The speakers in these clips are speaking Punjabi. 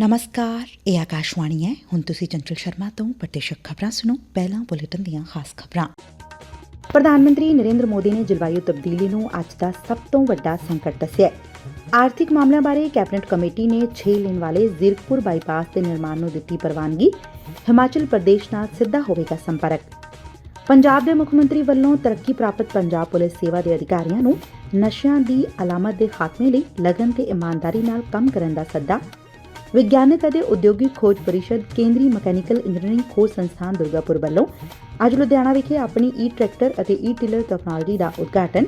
ਨਮਸਕਾਰ, ਇਹ ਆਕਾਸ਼ਵਾਣੀ ਹੈ। ਹੁਣ ਤੁਸੀਂ ਚੰਚਲ ਸ਼ਰਮਾ ਤੋਂ ਪ੍ਰਤੀਸ਼ਕ ਖਬਰਾਂ ਸੁਣੋ। ਪਹਿਲਾਂ ਬੁਲੇਟਿਨ ਦੀਆਂ ਖਾਸ ਖਬਰਾਂ। ਪ੍ਰਧਾਨ ਮੰਤਰੀ ਨਰਿੰਦਰ ਮੋਦੀ ਨੇ ਜਲਵਾਯੂ ਤਬਦੀਲੀ ਨੂੰ ਅੱਜ ਦਾ ਸਭ ਤੋਂ ਵੱਡਾ ਸੰਕਟ ਦੱਸਿਆ ਹੈ। ਆਰਥਿਕ ਮਾਮਲਿਆਂ ਬਾਰੇ ਕੈਬਨਿਟ ਕਮੇਟੀ ਨੇ 6 ਲੇਨ ਵਾਲੇ ਜ਼ੀਰਕਪੁਰ ਬਾਈਪਾਸ ਦੇ ਨਿਰਮਾਣ ਨੂੰ ਦਿੱਤੀ ਪ੍ਰਵਾਨਗੀ। ਹਿਮਾਚਲ ਪ੍ਰਦੇਸ਼ ਨਾਲ ਸਿੱਧਾ ਹੋਵੇਗਾ ਸੰਪਰਕ। ਪੰਜਾਬ ਦੇ ਮੁੱਖ ਮੰਤਰੀ ਵੱਲੋਂ ਤਰੱਕੀ ਪ੍ਰਾਪਤ ਪੰਜਾਬ ਪੁਲਿਸ ਸੇਵਾ ਦੇ ਅਧਿਕਾਰੀਆਂ ਨੂੰ ਨਸ਼ਿਆਂ ਦੀ ਅਲਾਮਤ ਦੇ ਖਾਤਮੇ ਲਈ ਲਗਨ ਤੇ ਇਮਾਨਦਾਰੀ ਨਾਲ ਕੰਮ ਕਰਨ ਦਾ ਸੱਦਾ ਵਿਗਿਆਨਕ ਅਤੇ ਉਦਯੋਗਿਕ ਖੋਜ ਪਰਿਸ਼ਦ ਕੇਂਦਰੀ ਮਕੈਨੀਕਲ ਇੰਜੀਨੀਅਰਿੰਗ ਖੋਜ ਸੰਸਥਾਨ ਦੁਰਗਾਪੁਰ ਵੱਲੋਂ ਅੱਜ ਲੁਧਿਆਣਾ ਵਿਖੇ ਆਪਣੀ ਈ ਟਰੈਕਟਰ ਅਤੇ ਈ ਟਿਲਰ ਟੈਕਨੋਲੋਜੀ ਦਾ ਉਦਘਾਟਨ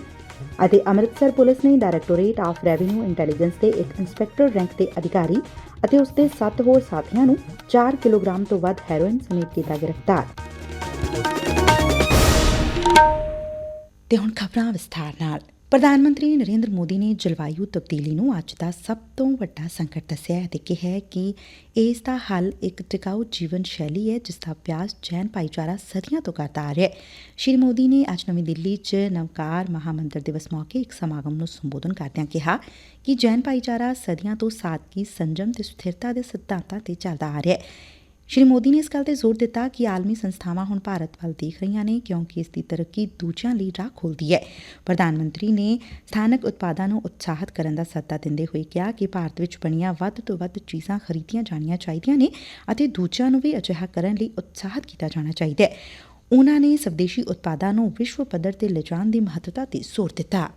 ਅਤੇ ਅੰਮ੍ਰਿਤਸਰ ਪੁਲਿਸ ਨੇ ਡਾਇਰੈਕਟੋਰੇਟ ਆਫ ਰੈਵਨਿਊ ਇੰਟੈਲੀਜੈਂਸ ਦੇ ਇੱਕ ਇੰਸਪੈਕਟਰ ਰੈਂਕ ਦੇ ਅਧਿਕਾਰੀ ਅਤੇ ਉਸ ਦੇ 7 ਹੋਰ ਸਾਥੀਆਂ ਨੂੰ 4 ਕਿਲੋਗ੍ਰਾਮ ਤੋਂ ਵੱਧ ਹੈਰੋਇਨ ਸਮੇਤ ਕੀਤਾ ਗ੍ਰਿਫਤਾਰ ਤੇ ਹੁਣ ਖਬਰਾਂ ਵਿਸਥਾਰ ਨਾਲ ਪ੍ਰਧਾਨ ਮੰਤਰੀ ਨਰਿੰਦਰ ਮੋਦੀ ਨੇ ਜਲਵਾਯੂ ਤਬਦੀਲੀ ਨੂੰ ਅੱਜ ਦਾ ਸਭ ਤੋਂ ਵੱਡਾ ਸੰਕਟ ਦੱਸਿਆ ਅਤੇ ਤੇ ਕਿਹਾ ਕਿ ਇਸ ਦਾ ਹੱਲ ਇੱਕ ਟਿਕਾਊ ਜੀਵਨ ਸ਼ੈਲੀ ਹੈ, ਜਿਸ ਦਾ ਅਭਿਆਸ ਜੈਨ ਭਾਈਚਾਰਾ ਸਦੀਆਂ ਤੋਂ ਕਰਦਾ ਆ ਰਿਹਾ ਹੈ। ਸ਼੍ਰੀ ਮੋਦੀ ਨੇ ਅੱਜ ਨਵੀਂ ਦਿੱਲੀ 'ਚ ਨਵਕਾਰ ਮਹਾਮੰਤਰ ਦਿਵਸ ਮੌਕੇ ਇੱਕ ਸਮਾਗਮ ਨੂੰ ਸੰਬੋਧਨ ਕਰਦਿਆਂ ਕਿਹਾ ਕਿ ਜੈਨ ਭਾਈਚਾਰਾ ਸਦੀਆਂ ਤੋਂ ਸਾਦਗੀ, ਸੰਜਮ ਤੇ ਸਥਿਰਤਾ ਦੇ ਸਿਧਾਂਤਾਂ ਤੇ ਚੱਲਦਾ ਆ ਰਿਹਾ ਹੈ। ਸ਼੍ਰੀ ਮੋਦੀ ਨੇ ਇਸ ਗੱਲ ਤੇ ਜ਼ੋਰ ਦਿੱਤਾ ਕਿ ਆਲਮੀ ਸੰਸਥਾਵਾਂ ਹੁਣ ਭਾਰਤ ਵੱਲ ਦੇਖ ਰਹੀਆਂ ਨੇ, ਕਿਉਂਕਿ ਇਸ ਦੀ ਤਰੱਕੀ ਦੂਜਿਆਂ ਲਈ ਰਾਹ ਖੋਲਦੀ ਹੈ। ਪ੍ਰਧਾਨ ਮੰਤਰੀ ਨੇ ਸਥਾਨਕ ਉਤਪਾਦਾਂ ਨੂੰ ਉਤਸ਼ਾਹਿਤ ਕਰਨ ਦਾ ਸੱਦਾ ਦਿੰਦੇ ਹੋਏ ਕਿਹਾ ਕਿ ਭਾਰਤ ਵਿੱਚ ਬਣੀਆਂ ਵੱਧ ਤੋਂ ਵੱਧ ਚੀਜ਼ਾਂ ਖਰੀਦੀਆਂ ਜਾਣੀਆਂ ਚਾਹੀਦੀਆਂ ਨੇ ਅਤੇ ਦੂਜਿਆਂ ਨੂੰ ਵੀ ਅਜਿਹਾ ਕਰਨ ਲਈ ਉਤਸ਼ਾਹਿਤ ਕੀਤਾ ਜਾਣਾ ਚਾਹੀਦਾ ਹੈ। ਉਨ੍ਹਾਂ ਨੇ ਸਵਦੇਸ਼ੀ ਉਤਪਾਦਾਂ ਨੂੰ ਵਿਸ਼ਵ ਪੱਧਰ ਤੇ ਲਿਜਾਣ ਦੀ ਮਹੱਤਤਾ ਤੇ ਜ਼ੋਰ ਦਿੱਤਾ।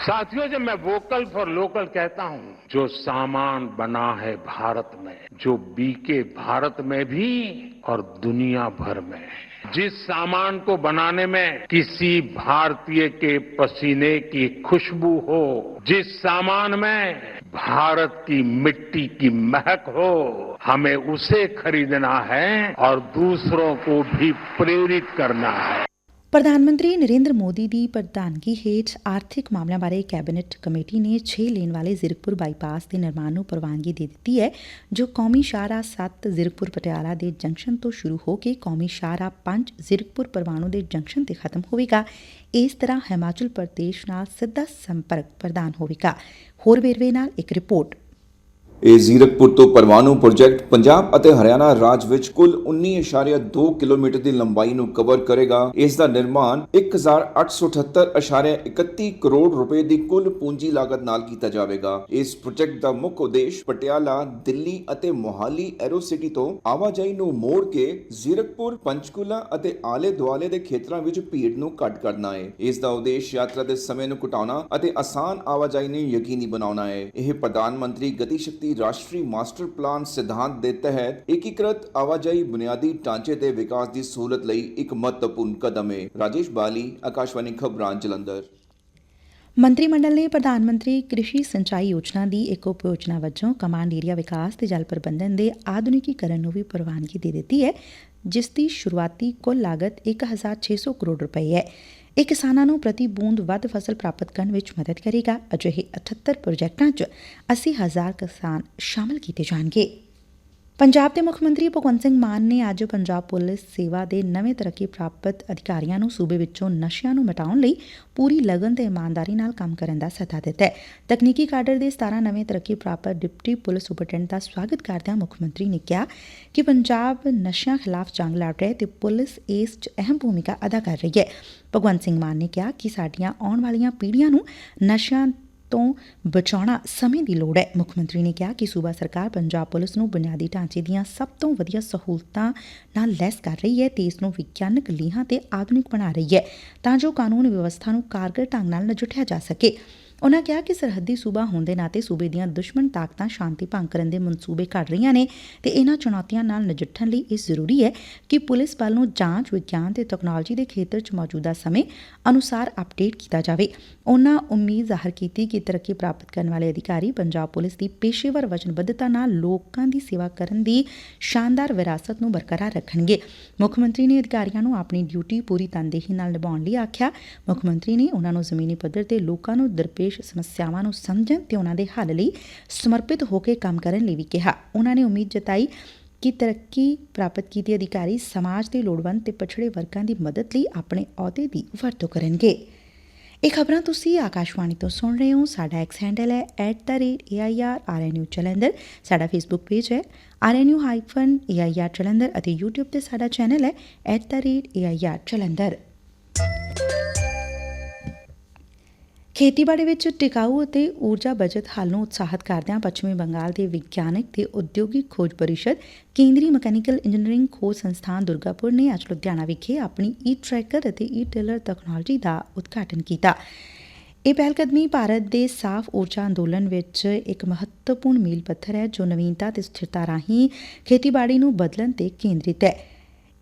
साथियों, जब मैं वोकल फॉर लोकल कहता हूँ, जो सामान बना है भारत में, जो बीके भारत में भी और दुनिया भर में, जिस सामान को बनाने में किसी भारतीय के पसीने की खुशबू हो, जिस सामान में भारत की मिट्टी की महक हो, हमें उसे खरीदना है और दूसरों को भी प्रेरित करना है। ਪ੍ਰਧਾਨ ਮੰਤਰੀ ਨਰਿੰਦਰ ਮੋਦੀ ਦੀ ਪ੍ਰਧਾਨਗੀ ਹੇਠ ਆਰਥਿਕ ਮਾਮਲਿਆਂ ਬਾਰੇ ਕੈਬਨਿਟ ਕਮੇਟੀ ਨੇ 6 ਲੇਨ ਵਾਲੇ ਜ਼ੀਰਕਪੁਰ ਬਾਈਪਾਸ ਦੇ ਨਿਰਮਾਣ ਨੂੰ ਪ੍ਰਵਾਨਗੀ ਦੇ ਦਿੱਤੀ ਹੈ, ਜੋ ਕੌਮੀ ਸ਼ਾਹਰਾਹ 7 ਜ਼ੀਰਕਪੁਰ ਪਟਿਆਲਾ ਦੇ ਜੰਕਸ਼ਨ ਤੋਂ ਸ਼ੁਰੂ ਹੋ ਕੇ ਕੌਮੀ ਸ਼ਾਹਰਾਹ 5 ਜ਼ੀਰਕਪੁਰ ਪਰਵਾਣੂ ਦੇ ਜੰਕਸ਼ਨ ਤੇ ਖਤਮ ਹੋਵੇਗਾ। ਇਸ ਤਰ੍ਹਾਂ ਹਿਮਾਚਲ ਪ੍ਰਦੇਸ਼ ਨਾਲ ਸਿੱਧਾ ਸੰਪਰਕ ਪ੍ਰਦਾਨ ਹੋਵੇਗਾ। ਹੋਰ ਵੇਰਵੇ ਨਾਲ ਇੱਕ ਰਿਪੋਰਟ। ਇਹ ਜ਼ੀਰਕਪੁਰ ਤੋਂ ਪਰਮਾਣੂ ਪ੍ਰੋਜੈਕਟ ਪੰਜਾਬ ਅਤੇ ਹਰਿਆਣਾ ਰਾਜ ਵਿੱਚ ਕੁੱਲ 19.2 ਕਿਲੋਮੀਟਰ ਦੀ ਲੰਬਾਈ ਨੂੰ ਕਵਰ ਕਰੇਗਾ। ਇਸ ਦਾ ਨਿਰਮਾਣ 1878.31 ਕਰੋੜ ਰੁਪਏ ਦੀ ਕੁੱਲ ਪੂੰਜੀ ਲਾਗਤ ਨਾਲ ਕੀਤਾ ਜਾਵੇਗਾ। ਇਸ ਪ੍ਰੋਜੈਕਟ ਦਾ ਮੁੱਖ ਉਦੇਸ਼ ਪਟਿਆਲਾ, ਦਿੱਲੀ ਅਤੇ ਮੋਹਾਲੀ ਐਰੋਸਿਟੀ ਤੋਂ ਆਵਾਜਾਈ ਨੂੰ ਮੋੜ ਕੇ ਜ਼ੀਰਕਪੁਰ, ਪੰਚਕੂਲਾ ਅਤੇ ਆਲੇ ਦੁਆਲੇ ਦੇ ਖੇਤਰਾਂ ਵਿੱਚ ਭੀੜ ਨੂੰ ਘੱਟ ਕਰਨਾ ਹੈ। ਇਸ ਦਾ ਉਦੇਸ਼ ਯਾਤਰਾ ਦੇ ਸਮੇਂ ਨੂੰ ਘਟਾਉਣਾ ਅਤੇ ਆਸਾਨ ਆਵਾਜਾਈ ਨੂੰ ਯਕੀਨੀ ਬਣਾਉਣਾ ਹੈ। ਇਹ ਪ੍ਰਧਾਨ ਮੰਤਰੀ ਗਤੀ ਸ਼ਕਤੀ ਰਾਸ਼ਟਰੀ ਮਾਸਟਰ ਪਲਾਨ ਸਿਧਾਂਤ ਦੇ ਤਹਿਤ ਏਕੀਕ੍ਰਿਤ ਆਵਾਜਾਈ ਬੁਨਿਆਦੀ ਢਾਂਚੇ ਦੇ ਵਿਕਾਸ ਦੀ ਸਹੂਲਤ ਲਈ ਇੱਕ ਮਹੱਤਵਪੂਰਨ ਕਦਮ ਹੈ ਰਾਜੇਸ਼ ਬਾਲੀ, ਆਕਾਸ਼ਵਾਣੀ ਖਬਰਾਂ, ਜਲੰਧਰ। ਮੰਤਰੀ ਮੰਡਲ ਨੇ ਪ੍ਰਧਾਨ ਮੰਤਰੀ ਕ੍ਰਿਸ਼ੀ ਸਿੰਚਾਈ ਯੋਜਨਾ ਦੀ ਇੱਕ ਉਪ ਯੋਜਨਾ ਵਜੋਂ ਕਮਾਂਡ ਏਰੀਆ ਵਿਕਾਸ ਤੇ ਜਲ ਪ੍ਰਬੰਧਨ ਦੇ ਆਧੁਨਿਕੀਕਰਨ ਨੂੰ ਵੀ ਪ੍ਰਵਾਨਗੀ ਦੇ ਦਿੱਤੀ ਹੈ, ਜਿਸ ਦੀ ਸ਼ੁਰੂਆਤੀ ਕੁੱਲ ਲਾਗਤ 1600 ਕਰੋੜ ਰੁਪਏ ਹੈ। ਇਹ ਕਿਸਾਨਾਂ ਨੂੰ ਪ੍ਰਤੀ ਬੂੰਦ ਵੱਧ ਫਸਲ ਪ੍ਰਾਪਤ ਕਰਨ ਵਿੱਚ ਮਦਦ ਕਰੇਗਾ। ਅਜਿਹੇ 78 ਪ੍ਰੋਜੈਕਟਾਂ 'ਚ 80000 ਕਿਸਾਨ ਸ਼ਾਮਲ ਕੀਤੇ ਜਾਣਗੇ। ਪੰਜਾਬ ਦੇ ਮੁੱਖ ਮੰਤਰੀ ਭਗਵੰਤ ਸਿੰਘ ਮਾਨ ਨੇ ਅੱਜ ਪੰਜਾਬ ਪੁਲਿਸ ਸੇਵਾ ਦੇ ਨਵੇਂ ਤਰੱਕੀ ਪ੍ਰਾਪਤ ਅਧਿਕਾਰੀਆਂ ਨੂੰ ਸੂਬੇ ਵਿੱਚੋਂ ਨਸ਼ਿਆਂ ਨੂੰ ਮਿਟਾਉਣ ਲਈ ਪੂਰੀ ਲਗਨ ਤੇ ਇਮਾਨਦਾਰੀ ਨਾਲ ਕੰਮ ਕਰਨ ਦਾ ਸੱਦਾ ਦਿੱਤਾ ਹੈ। ਤਕਨੀਕੀ ਕਾਡਰ ਦੇ 17 ਨਵੇਂ ਤਰੱਕੀ ਪ੍ਰਾਪਤ ਡਿਪਟੀ ਪੁਲਿਸ ਸੁਪਰਡੈਂਟ ਦਾ ਸਵਾਗਤ ਕਰਦਿਆਂ ਮੁੱਖ ਮੰਤਰੀ ਨੇ ਕਿਹਾ ਕਿ ਪੰਜਾਬ ਨਸ਼ਿਆਂ ਖਿਲਾਫ ਜੰਗ ਲੜ ਰਿਹਾ ਹੈ ਤੇ ਪੁਲਿਸ ਇਸ 'ਚ ਅਹਿਮ ਭੂਮਿਕਾ ਅਦਾ ਕਰ ਰਹੀ ਹੈ। ਭਗਵੰਤ ਸਿੰਘ ਮਾਨ ਨੇ ਕਿਹਾ ਕਿ ਸਾਡੀਆਂ ਆਉਣ ਵਾਲੀਆਂ ਪੀੜ੍ਹੀਆਂ ਨੂੰ ਨਸ਼ਿਆਂ ਤੋਂ ਬਚਾਉਣਾ ਸਮੇਂ ਦੀ ਲੋੜ ਹੈ। ਮੁੱਖ ਮੰਤਰੀ ਨੇ ਕਿਹਾ ਕਿ ਸੂਬਾ ਸਰਕਾਰ ਪੰਜਾਬ ਪੁਲਿਸ ਨੂੰ ਬੁਨਿਆਦੀ ਢਾਂਚੇ ਦੀਆਂ ਸਭ ਤੋਂ ਵਧੀਆ ਸਹੂਲਤਾਂ ਨਾਲ ਲੈਸ ਕਰ ਰਹੀ ਹੈ ਤੇ ਇਸ ਨੂੰ ਵਿਗਿਆਨਕ ਲੀਹਾਂ ਤੇ ਆਧੁਨਿਕ ਬਣਾ ਰਹੀ ਹੈ ਤਾਂ ਜੋ ਕਾਨੂੰਨ ਵਿਵਸਥਾ ਨੂੰ ਕਾਰਗਰ ਢੰਗ ਨਾਲ ਨਜਿੱਠਿਆ ਜਾ ਸਕੇ। ਉਨੂਾ ਕਿਹਾ ਕਿ ਸਰਹੱਦੀ ਸੂਬਾ ਹੋਣ ਦੇ ਨਾਤੇ ਸੂਬੇ ਦੀਆਂ ਦੁਸ਼ਮਣ ਤਾਕਤਾਂ ਸ਼ਾਂਤੀ ਭੰਗ ਕਰਨ ਦੇ ਮਨਸੂਬੇ ਘੜ ਰਹੀਆਂ ਨੇ ਤੇ ਇਹਨਾਂ ਚੁਣੌਤੀਆਂ ਨਾਲ ਨਜਿੱਠਣ ਲਈ ਇਹ ਜ਼ਰੂਰੀ ਹੈ ਕਿ ਪੁਲਿਸ ਬਲ ਨੂੰ ਜਾਂਚ, ਵਿਗਿਆਨ ਤੇ ਤਕਨਾਲੋਜੀ ਦੇ ਖੇਤਰ 'ਚ ਮੌਜੂਦਾ ਸਮੇਂ ਅਨੁਸਾਰ ਅਪਡੇਟ ਕੀਤਾ ਜਾਵੇ। ਉਨ੍ਹਾਂ ਉਮੀਦ ਜ਼ਾਹਰ ਕੀਤੀ ਕਿ ਤਰੱਕੀ ਪ੍ਰਾਪਤ ਕਰਨ ਵਾਲੇ ਅਧਿਕਾਰੀ ਪੰਜਾਬ ਪੁਲਿਸ ਦੀ ਪੇਸ਼ੇਵਰ ਵਚਨਬੱਧਤਾ ਨਾਲ ਲੋਕਾਂ ਦੀ ਸੇਵਾ ਕਰਨ ਦੀ ਸ਼ਾਨਦਾਰ ਵਿਰਾਸਤ ਨੂੰ ਬਰਕਰਾਰ ਰੱਖਣਗੇ। ਮੁੱਖ ਮੰਤਰੀ ਨੇ ਅਧਿਕਾਰੀਆਂ ਨੂੰ ਆਪਣੀ ਡਿਊਟੀ ਪੂਰੀ ਤਨਦੇਹੀ ਨਾਲ ਨਿਭਾਉਣ ਲਈ ਆਖਿਆ। ਮੁੱਖ ਮੰਤਰੀ ਨੇ ਉਨ੍ਹਾਂ ਨੂੰ ਜ਼ਮੀਨੀ ਪੱਧਰ ਤੇ ਲੋਕਾਂ ਨੂੰ ਦਰਪੇਸ਼ ਸਮੱਸਿਆਵਾਂ ਨੂੰ ਸਮਝਣ ਤੇ ਉਨ੍ਹਾਂ ਦੇ ਹੱਲ ਲਈ ਸਮਰਪਿਤ ਹੋ ਕੇ ਕੰਮ ਕਰਨ ਲਈ ਵੀ ਕਿਹਾ। ਉਨ੍ਹਾਂ ਨੇ ਉਮੀਦ ਜਤਾਈ ਕਿ ਤਰੱਕੀ ਪ੍ਰਾਪਤ ਕੀਤੇ ਅਧਿਕਾਰੀ ਸਮਾਜ ਦੇ ਲੋੜਵੰਦ ਤੇ ਪਛੜੇ ਵਰਗਾਂ ਦੀ ਮਦਦ ਲਈ ਆਪਣੇ ਅਹੁਦੇ ਦੀ ਵਰਤੋਂ ਕਰਨਗੇ। ਇਹ ਖਬਰਾਂ ਤੁਸੀਂ ਆਕਾਸ਼ਵਾਣੀ ਤੋਂ ਸੁਣ ਰਹੇ ਹੋ। ਸਾਡਾ ਐਕਸ ਹੈਂਡਲ ਹੈ @airrnu ਜਲੰਧਰ ਸਾਡਾ ਫੇਸਬੁੱਕ ਪੇਜ ਹੈ rnu-air ਜਲੰਧਰ ਅਤੇ YouTube ਤੇ ਸਾਡਾ ਚੈਨਲ ਹੈ @air ਜਲੰਧਰ ਖੇਤੀਬਾੜੀ ਵਿੱਚ ਟਿਕਾਊ ਅਤੇ ਊਰਜਾ ਬਚਤ ਹੱਲ ਨੂੰ ਉਤਸ਼ਾਹਿਤ ਕਰਦਿਆਂ ਪੱਛਮੀ ਬੰਗਾਲ ਦੇ ਵਿਗਿਆਨਕ ਤੇ ਉਦਯੋਗਿਕ ਖੋਜ ਪਰਿਸ਼ਦ ਕੇਂਦਰੀ ਮਕੈਨੀਕਲ ਇੰਜੀਨੀਅਰਿੰਗ ਖੋਜ ਸੰਸਥਾਨ ਦੁਰਗਾਪੁਰ ਨੇ ਅੱਜ ਲੁਧਿਆਣਾ ਵਿਖੇ ਆਪਣੀ ਈ ਟਰੈਕਰ ਅਤੇ ਈ ਟਿਲਰ ਤਕਨਾਲੋਜੀ ਦਾ ਉਦਘਾਟਨ ਕੀਤਾ। ਇਹ ਪਹਿਲਕਦਮੀ ਭਾਰਤ ਦੇ ਸਾਫ਼ ਊਰਜਾ ਅੰਦੋਲਨ ਵਿੱਚ ਇੱਕ ਮਹੱਤਵਪੂਰਨ ਮੀਲ ਪੱਥਰ ਹੈ ਜੋ ਨਵੀਨਤਾ ਤੇ ਸਥਿਰਤਾ ਰਾਹੀਂ ਖੇਤੀਬਾੜੀ ਨੂੰ ਬਦਲਣ ਤੇ ਕੇਂਦਰਿਤ ਹੈ।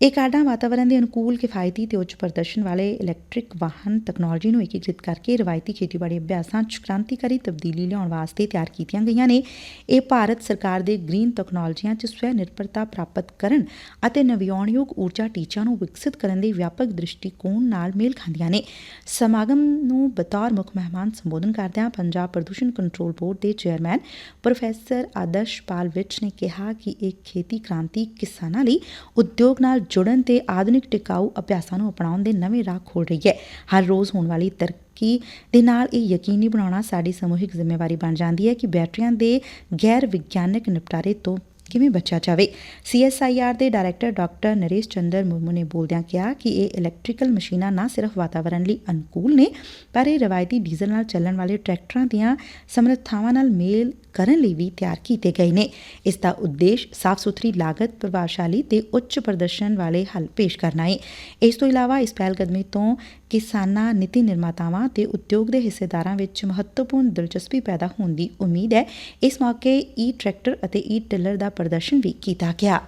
ਇਹ ਕਾਰਡਾਂ ਵਾਤਾਵਰਣ ਦੇ ਅਨੁਕੂਲ ਕਿਫਾਇਤੀ ਤੇ ਉੱਚ ਪ੍ਰਦਰਸ਼ਨ ਵਾਲੇ ਇਲੈਕਟ੍ਰਿਕ ਵਾਹਨ ਤਕਨਾਲੋਜੀ ਨੂੰ ਏਕੀਕ੍ਰਿਤ ਕਰਕੇ ਰਵਾਇਤੀ ਖੇਤੀਬਾੜੀ ਅਭਿਆਸਾਂ 'ਚ ਕ੍ਰਾਂਤੀਕਾਰੀ ਤਬਦੀਲੀ ਲਿਆਉਣ ਵਾਸਤੇ ਤਿਆਰ ਕੀਤੀਆਂ ਗਈਆਂ ਨੇ। ਇਹ ਭਾਰਤ ਸਰਕਾਰ ਦੇ ਗ੍ਰੀਨ ਤਕਨਾਲੋਜੀਆਂ 'ਚ ਸਵੈ ਨਿਰਭਰਤਾ ਪ੍ਰਾਪਤ ਕਰਨ ਅਤੇ ਨਵਿਆਉਣਯੋਗ ਊਰਜਾ ਟੀਚਿਆਂ ਨੂੰ ਵਿਕਸਿਤ ਕਰਨ ਦੇ ਵਿਆਪਕ ਦ੍ਰਿਸ਼ਟੀਕੋਣ ਨਾਲ ਮੇਲ ਖਾਂਦੀਆਂ ਨੇ। ਸਮਾਗਮ ਨੂੰ ਬਤੌਰ ਮੁੱਖ ਮਹਿਮਾਨ ਸੰਬੋਧਨ ਕਰਦਿਆਂ ਪੰਜਾਬ ਪ੍ਰਦੂਸ਼ਣ ਕੰਟਰੋਲ ਬੋਰਡ ਦੇ ਚੇਅਰਮੈਨ ਪ੍ਰੋਫੈਸਰ ਆਦਰਸ਼ ਪਾਲ ਵਿਚ ਨੇ ਕਿਹਾ ਕਿ ਇਹ ਖੇਤੀ ਕ੍ਰਾਂਤੀ ਕਿਸਾਨਾਂ ਲਈ ਉਦਯੋਗ ਨਾਲ ਜੁੜਨ ਤੇ ਆਧੁਨਿਕ ਟਿਕਾਊ ਅਭਿਆਸਾਂ ਨੂੰ ਅਪਣਾਉਣ ਦੇ ਨਵੇਂ ਰਾਹ ਖੋਲ ਰਹੀ ਹੈ। ਹਰ ਰੋਜ਼ ਹੋਣ ਵਾਲੀ ਤਰੱਕੀ ਦੇ ਨਾਲ ਇਹ ਯਕੀਨੀ ਬਣਾਉਣਾ ਸਾਡੀ ਸਮੂਹਿਕ ਜ਼ਿੰਮੇਵਾਰੀ ਬਣ ਜਾਂਦੀ ਹੈ ਕਿ ਬੈਟਰੀਆਂ ਦੇ ਗੈਰ ਵਿਗਿਆਨਕ ਨਿਪਟਾਰੇ ਤੋਂ ਕਿਵੇਂ ਬਚਿਆ ਜਾਵੇ। ਸੀਐਸਆਈਆਰ ਦੇ ਡਾਇਰੈਕਟਰ ਡਾਕਟਰ ਨਰੇਸ਼ ਚੰਦਰ ਮੁਰਮੂ ਨੇ ਬੋਲਦਿਆਂ ਕਿਹਾ ਕਿ ਇਹ ਇਲੈਕਟ੍ਰੀਕਲ ਮਸ਼ੀਨਾਂ ਨਾ ਸਿਰਫ ਵਾਤਾਵਰਣ ਲਈ ਅਨੁਕੂਲ ਨੇ, ਪਰ ਇਹ ਰਵਾਇਤੀ ਡੀਜ਼ਲ ਨਾਲ ਚੱਲਣ ਵਾਲੇ ਟਰੈਕਟਰਾਂ ਦੀਆਂ ਸਮਰੱਥਾਵਾਂ ਨਾਲ ਮੇਲ ਕਰਨ ਲਈ ਵੀ ਤਿਆਰ ਕੀਤੇ ਗਏ ਨੇ। ਇਸ ਦਾ ਉਦੇਸ਼ ਸਾਫ਼ ਸੁਥਰੀ ਲਾਗਤ ਪ੍ਰਭਾਵਸ਼ਾਲੀ ਤੇ ਉੱਚ ਪ੍ਰਦਰਸ਼ਨ ਵਾਲੇ ਹੱਲ ਪੇਸ਼ ਕਰਨਾ ਹੈ ਇਸ ਤੋਂ ਇਲਾਵਾ ਇਸ ਪਹਿਲਕਦਮੀ ਤੋਂ ਕਿਸਾਨਾਂ, ਨੀਤੀ ਨਿਰਮਾਤਾਵਾਂ ਤੇ ਉਦਯੋਗ ਦੇ ਹਿੱਸੇਦਾਰਾਂ ਵਿੱਚ ਮਹੱਤਵਪੂਰਨ ਦਿਲਚਸਪੀ ਪੈਦਾ ਹੋਣ ਦੀ ਉਮੀਦ ਹੈ। ਇਸ ਮੌਕੇ ਈ ਟਰੈਕਟਰ ਅਤੇ ਈ ਟਿਲਰ ਦਾ ਪ੍ਰਦਰਸ਼ਨ ਵੀ ਕੀਤਾ ਗਿਆ।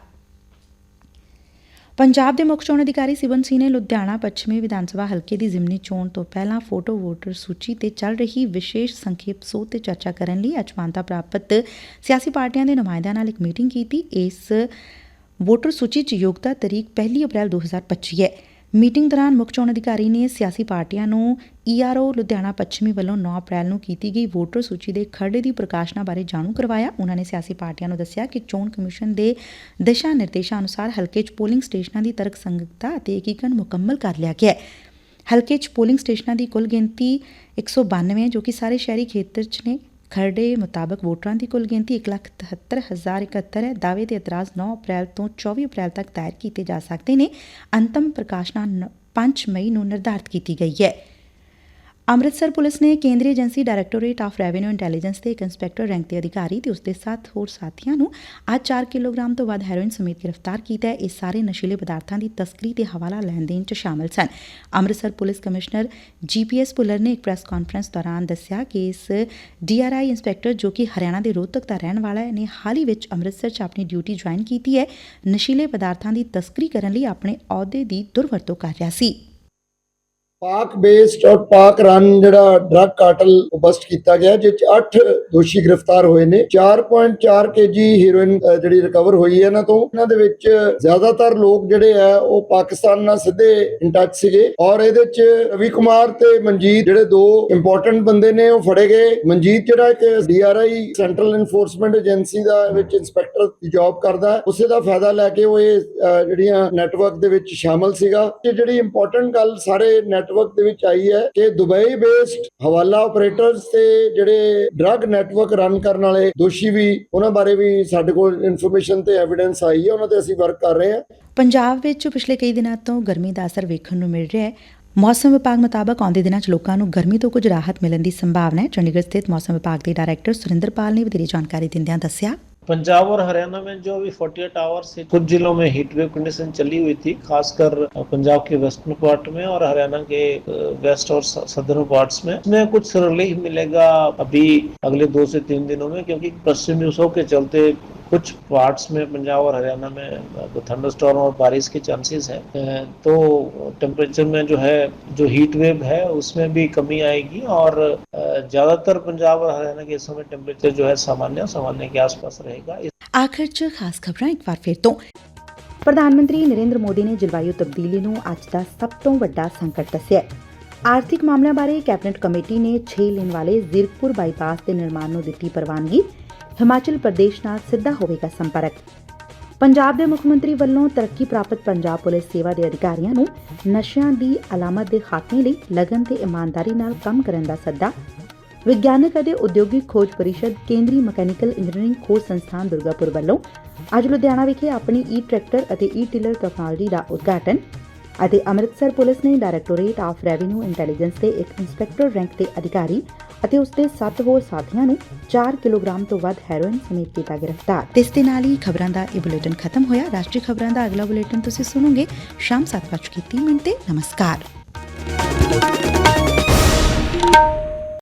ਪੰਜਾਬ ਦੇ ਮੁੱਖ ਚੋਣ ਅਧਿਕਾਰੀ ਸਿਵਨ ਸਿੰਘ ਨੇ ਲੁਧਿਆਣਾ ਪੱਛਮੀ ਵਿਧਾਨ ਸਭਾ ਹਲਕੇ ਦੀ ਜ਼ਿਮਨੀ ਚੋਣ ਤੋਂ ਪਹਿਲਾਂ ਫੋਟੋ ਵੋਟਰ ਸੂਚੀ ਤੇ ਚੱਲ ਰਹੀ ਵਿਸ਼ੇਸ਼ ਸੰਖੇਪ ਸੋਧ ਤੇ ਚਰਚਾ ਕਰਨ ਲਈ ਅੱਜ ਮਾਨਤਾ ਪ੍ਰਾਪਤ ਸਿਆਸੀ ਪਾਰਟੀਆਂ ਦੇ ਨੁਮਾਇੰਦਿਆਂ ਨਾਲ ਇੱਕ ਮੀਟਿੰਗ ਕੀਤੀ। ਇਸ ਵੋਟਰ ਸੂਚੀ 'ਚ ਯੋਗਤਾ ਤਰੀਕ 1 ਅਪ੍ਰੈਲ 2025 ਹੈ। ਮੀਟਿੰਗ ਦੌਰਾਨ ਮੁੱਖ ਚੋਣ ਅਧਿਕਾਰੀ ਨੇ ਸਿਆਸੀ ਪਾਰਟੀਆਂ ਨੂੰ ਈਆਰਓ ਲੁਧਿਆਣਾ ਪੱਛਮੀ ਵੱਲੋਂ 9 ਅਪ੍ਰੈਲ ਨੂੰ ਕੀਤੀ ਗਈ ਵੋਟਰ ਸੂਚੀ ਦੇ ਖਰੜੇ ਦੀ ਪ੍ਰਕਾਸ਼ਨਾ ਬਾਰੇ ਜਾਣੂ ਕਰਵਾਇਆ। ਉਹਨਾਂ ਨੇ ਸਿਆਸੀ ਪਾਰਟੀਆਂ ਨੂੰ ਦੱਸਿਆ ਕਿ ਚੋਣ ਕਮਿਸ਼ਨ ਦੇ ਦਿਸ਼ਾ ਨਿਰਦੇਸ਼ਾਂ ਅਨੁਸਾਰ ਹਲਕੇ 'ਚ ਪੋਲਿੰਗ ਸਟੇਸ਼ਨਾਂ ਦੀ ਤਰਕ ਸੰਗਤਤਾ ਅਤੇ ਏਕੀਕਰਨ ਮੁਕੰਮਲ ਕਰ ਲਿਆ ਗਿਆ ਹੈ। ਹਲਕੇ 'ਚ ਪੋਲਿੰਗ ਸਟੇਸ਼ਨਾਂ ਦੀ ਕੁੱਲ ਗਿਣਤੀ 192 ਹੈ, ਜੋ ਕਿ ਸਾਰੇ ਸ਼ਹਿਰੀ ਖੇਤਰ 'ਚ ਨੇ। ਖਰੜੇ ਮੁਤਾਬਕ ਵੋਟਰਾਂ ਦੀ ਕੁੱਲ ਗਿਣਤੀ 173071 ਹੈ। ਦਾਅਵੇ ਦੇ ਇਤਰਾਜ਼ 9 ਅਪ੍ਰੈਲ ਤੋਂ 24 ਅਪ੍ਰੈਲ ਤੱਕ ਦਾਇਰ ਕੀਤੇ ਜਾ ਸਕਦੇ ਨੇ। ਅੰਤਮ ਪ੍ਰਕਾਸ਼ਨਾ 5 ਮਈ ਨੂੰ ਨਿਰਧਾਰਤ ਕੀਤੀ ਗਈ ਹੈ। ਅੰਮ੍ਰਿਤਸਰ ਪੁਲਿਸ ਨੇ ਕੇਂਦਰੀ agency directorate of revenue intelligence ਦੇ ਇੱਕ ਇੰਸਪੈਕਟਰ ਰੈਂਕ ਦੇ ਅਧਿਕਾਰੀ ਤੇ ਉਸਦੇ ਸੱਤ ਹੋਰ ਸਾਥੀਆਂ ਨੂੰ ਅੱਜ 4 ਕਿਲੋਗ੍ਰਾਮ ਤੋਂ ਵੱਧ ਹੈਰੋਇਨ ਸਮੇਤ ਗ੍ਰਿਫਤਾਰ ਕੀਤਾ ਹੈ। ਇਹ ਸਾਰੇ ਨਸ਼ੀਲੇ ਪਦਾਰਥਾਂ ਦੀ ਤਸਕਰੀ ਤੇ ਹਵਾਲਾ ਲੈਣ ਦੇਣ 'ਚ ਸ਼ਾਮਲ ਸਨ। Amritsar police commissioner GPS Bhullar ਨੇ ਇੱਕ ਪ੍ਰੈਸ ਕਾਨਫਰੰਸ ਦੌਰਾਨ ਦੱਸਿਆ ਕਿ ਇਸ ਡੀਆਰਆਈ ਇੰਸਪੈਕਟਰ ਜੋ ਕਿ ਹਰਿਆਣਾ ਦੇ ਰੋਹਤਕ ਦਾ ਰਹਿਣ ਵਾਲਾ ਹੈ, ਨੇ ਹਾਲ ਹੀ ਵਿੱਚ ਅੰਮ੍ਰਿਤਸਰ 'ਚ ਆਪਣੀ ਡਿਊਟੀ ਜੁਆਇਨ ਕੀਤੀ ਹੈ। ਨਸ਼ੀਲੇ ਪਦਾਰਥਾਂ ਦੀ ਤਸਕਰੀ ਕਰਨ ਲਈ ਆਪਣੇ ਅਹੁਦੇ ਦੀ ਦੁਰਵਰਤੋਂ ਕਰ ਰਿਹਾ ਸੀ। ਪਾਕ ਬੇਸਡ ਔਰ ਪਾਕ ਰਨ ਜਿਹੜਾ ਡਰੱਗ ਕਾਰਟਲ ਬਸਟ ਕੀਤਾ ਗਿਆ ਜਿਸ ਚ 8 ਦੋਸ਼ੀ ਗ੍ਰਿਫਤਾਰ ਹੋਏ ਨੇ। 4.4 ਕੇਜੀ ਹੀਰੋਇਨ ਅ, ਜਿਹੜੀ ਰਿਕਵਰ ਹੋਈ ਹੈ ਇਹਨਾਂ ਤੋਂ। ਇਹਨਾਂ ਦੇ ਵਿੱਚ ਜ਼ਿਆਦਾਤਰ ਲੋਕ ਜਿਹੜੇ ਆ ਉਹ ਪਾਕਿਸਤਾਨ ਨਾਲ ਸਿੱਧੇ ਇਨ ਟੱਚ ਸੀਗੇ। ਔਰ ਇਹਦੇ ਚ ਰਵੀ ਕੁਮਾਰ ਤੇ ਮਨਜੀਤ ਜਿਹੜੇ ਦੋ ਇੰਪੋਰਟੈਂਟ ਬੰਦੇ ਨੇ ਉਹ ਫੜੇ ਗਏ। ਮਨਜੀਤ ਜਿਹੜਾ ਇੱਕ ਡੀਆਰਆਈ ਸੈਂਟਰਲ ਇਨਫੋਰਸਮੈਂਟ ਏਜੰਸੀ ਦਾ ਵਿੱਚ ਇੰਸਪੈਕਟਰ ਦੀ ਜੌਬ ਕਰਦਾ ਉਸੇ ਦਾ ਫਾਇਦਾ ਲੈ ਕੇ ਉਹ ਇਹ ਜਿਹੜੀਆਂ ਨੈਟਵਰਕ ਦੇ ਵਿੱਚ ਸ਼ਾਮਲ ਸੀਗਾ। ਤੇ ਜਿਹੜੀ ਇੰਪੋਰਟੈਂਟ ਗੱਲ ਸਾਰੇ ਨੈਟਵਰਕ ਦੇ ਵਿੱਚ ਆਈ ਹੈ ਕਿ ਦੁਬਈ ਬੇਸਡ ਹਵਾਲਾ ਆਪਰੇਟਰਸ ਤੇ ਜਿਹੜੇ ਡਰੱਗ ਨੈਟਵਰਕ ਰਨ ਕਰਨ ਵਾਲੇ ਦੋਸ਼ੀ ਵੀ ਉਹਨਾਂ ਬਾਰੇ ਵੀ ਸਾਡੇ ਕੋਲ ਇਨਫੋਰਮੇਸ਼ਨ ਤੇ ਐਵੀਡੈਂਸ ਆਈ ਹੈ, ਉਹਨਾਂ ਤੇ ਅਸੀਂ ਵਰਕ ਕਰ ਰਹੇ ਹਾਂ। ਪੰਜਾਬ ਵਿੱਚ ਪਿਛਲੇ ਕਈ ਦਿਨਾਂ ਤੋਂ ਗਰਮੀ ਦਾ ਅਸਰ ਵੇਖਣ ਨੂੰ ਮਿਲ ਰਿਹਾ ਹੈ। ਮੌਸਮ ਵਿਭਾਗ ਮੁਤਾਬਕ ਆਉਂਦੇ ਦਿਨਾਂ 'ਚ ਲੋਕਾਂ ਨੂੰ ਗਰਮੀ ਤੋਂ ਕੁਝ ਰਾਹਤ ਮਿਲਣ ਦੀ ਸੰਭਾਵਨਾ ਹੈ। ਚੰਡੀਗੜ੍ਹ ਸਥਿਤ ਮੌਸਮ ਵਿਭਾਗ ਦੇ ਡਾਇਰੈਕਟਰ ਸੁਰਿੰਦਰਪਾਲ ਨੇ ਵਧੇਰੇ ਜਾਣਕਾਰੀ ਦਿੰਦਿਆਂ ਦੱਸਿਆ। पंजाब और हरियाणा में जो अभी 48 आवर्स से कुछ जिलों में हीट वेव कंडीशन चली हुई थी, खासकर पंजाब के वेस्टर्न पार्ट में और हरियाणा के वेस्ट और सदर्न पार्ट्स में। इसमें कुछ रिलीफ मिलेगा अभी अगले दो से तीन दिनों में, क्योंकि पश्चिमी उत्सव के चलते कुछ पार्ट्स में पंजाब और हरियाणा में थंडर स्टॉर्म और बारिश के चांसेस है तो टेम्परेचर में जो है जो हीट वेव है उसमें भी कमी आएगी और ज़्यादातर पंजाब और हरियाणा के हिस्सों में टेम्परेचर जो है सामान्य सामान्य के आसपास रहेगा ਆਖਰ 'ਚ ਖਾਸ ਖਬਰਾਂ ਇੱਕ ਵਾਰ ਫਿਰ ਤੋਂ ਪ੍ਰਧਾਨ ਮੰਤਰੀ ਨਰਿੰਦਰ ਮੋਦੀ ਨੇ ਜਲਵਾਯੂ ਤਬਦੀਲੀ ਨੂੰ ਅੱਜ ਦਾ ਸਭ ਤੋਂ ਵੱਡਾ ਸੰਕਟ ਦੱਸਿਆ ਹੈ। ਆਰਥਿਕ ਮਾਮਲਿਆਂ ਬਾਰੇ ਕੈਬਨਿਟ ਕਮੇਟੀ ਨੇ 6 ਲੇਨ ਵਾਲੇ ਜ਼ੀਰਕਪੁਰ ਬਾਈਪਾਸ ਦੇ ਨਿਰਮਾਣ ਨੂੰ ਦਿੱਤੀ ਪ੍ਰਵਾਨਗੀ ਹਿਮਾਚਲ ਪ੍ਰਦੇਸ਼ ਨਾਲ ਸਿੱਧਾ ਹੋਵੇਗਾ ਸੰਪਰਕ। ਪੰਜਾਬ ਦੇ ਮੁੱਖ ਮੰਤਰੀ ਵੱਲੋਂ ਤਰੱਕੀ ਪ੍ਰਾਪਤ ਪੰਜਾਬ ਪੁਲਿਸ ਸੇਵਾ ਦੇ ਅਧਿਕਾਰੀਆਂ ਨੂੰ ਨਸ਼ਿਆਂ ਦੀ ਅਲਾਮਤ ਦੇ ਖਾਤਮੇ ਲਈ ਲਗਨ ਤੇ ਇਮਾਨਦਾਰੀ ਨਾਲ ਕੰਮ ਕਰਨ ਦਾ ਸੱਦਾ। ਵਿਗਿਆਨਕ ਅਤੇ ਉਦਯੋਗਿਕ ਖੋਜ ਪਰਿਸ਼ਦ ਕੇਂਦਰੀ ਮਕੈਨੀਕਲ ਇੰਜੀਨੀਅਰਿੰਗ ਖੋਜ ਸੰਸਥਾਨ ਦੁਰਗਾਪੁਰ ਵੱਲੋਂ ਅੱਜ ਲੁਧਿਆਣਾ ਵਿਖੇ ਆਪਣੀ ਈ ਟਰੈਕਟਰ ਅਤੇ ਈ ਟਿਲਰ ਟੈਕਨੋਲੋਜੀ ਦਾ ਉਦਘਾਟਨ ਅਤੇ ਅੰਮ੍ਰਿਤਸਰ ਪੁਲਿਸ ਨੇ ਡਾਇਰੈਕਟੋਰੇਟ ਆਫ ਰੈਵਨਿਊ ਇੰਟੈਲੀਜੈਂਸ ਦੇ ਇੱਕ ਇੰਸਪੈਕਟਰ ਰੈਂਕ ਦੇ ਅਧਿਕਾਰੀ ਅਤੇ ਉਸ ਦੇ 7 ਹੋਰ ਸਾਥੀਆਂ ਨੂੰ 4 ਕਿਲੋਗ੍ਰਾਮ ਤੋਂ ਵੱਧ ਹੈਰੋਇਨ ਸਮੇਤ ਕੀਤਾ ਗ੍ਰਿਫਤਾਰ। ਤੇ ਇਸ ਦੇ ਨਾਲ ਹੀ ਖਬਰਾਂ ਦਾ ਇਹ ਬੁਲੇਟਿਨ ਖਤਮ ਹੋਇਆ। ਰਾਸ਼ਟਰੀ ਖਬਰਾਂ ਦਾ ਅਗਲਾ ਬੁਲੇਟਿਨ ਤੁਸੀਂ ਸੁਣੋਗੇ ਸ਼ਾਮ 7:30 ਮਿੰਟ ਤੇ। ਨਮਸਕਾਰ।